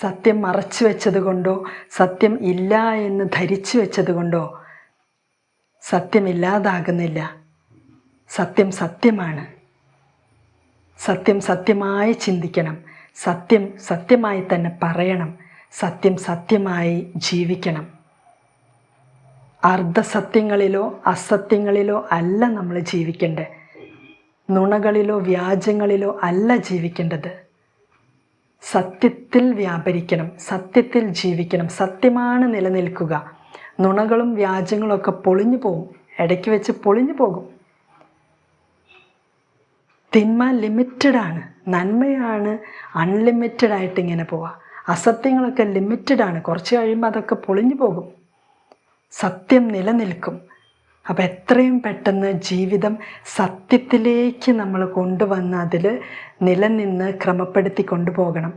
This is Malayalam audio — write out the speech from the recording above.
സത്യം മറച്ചു വെച്ചത് കൊണ്ടോ സത്യം ഇല്ല എന്ന് ധരിച്ചു വെച്ചത് കൊണ്ടോ സത്യമില്ലാതാകുന്നില്ല സത്യം സത്യമാണ്. സത്യം സത്യമായി ചിന്തിക്കണം. സത്യം സത്യമായി തന്നെ പറയണം. സത്യം സത്യമായി ജീവിക്കണം. അർദ്ധസത്യങ്ങളിലോ അസത്യങ്ങളിലോ അല്ല നമ്മൾ ജീവിക്കേണ്ടത്. നുണകളിലോ വ്യാജങ്ങളിലോ അല്ല ജീവിക്കേണ്ടത്. സത്യത്തിൽ വ്യാപരിക്കണം സത്യത്തിൽ ജീവിക്കണം സത്യമാണ് നിലനിൽക്കുക. നുണകളും വ്യാജങ്ങളും ഒക്കെ പൊളിഞ്ഞു പോകും ഇടയ്ക്ക് വെച്ച് പൊളിഞ്ഞു പോകും. തിന്മ ലിമിറ്റഡ് ആണ് നന്മയാണ് അൺലിമിറ്റഡ് ആയിട്ട് ഇങ്ങനെ പോവുക. അസത്യങ്ങളൊക്കെ ലിമിറ്റഡ് ആണ് കുറച്ച് കഴിയുമ്പോൾ അതൊക്കെ പൊളിഞ്ഞു പോകും. സത്യം നിലനിൽക്കും. അപ്പോൾ എത്രയും പെട്ടെന്ന് ജീവിതം സത്യത്തിലേക്ക് നമ്മൾ കൊണ്ടുവന്ന് അതിൽ നിലനിന്ന് ക്രമപ്പെടുത്തി കൊണ്ടുപോകണം.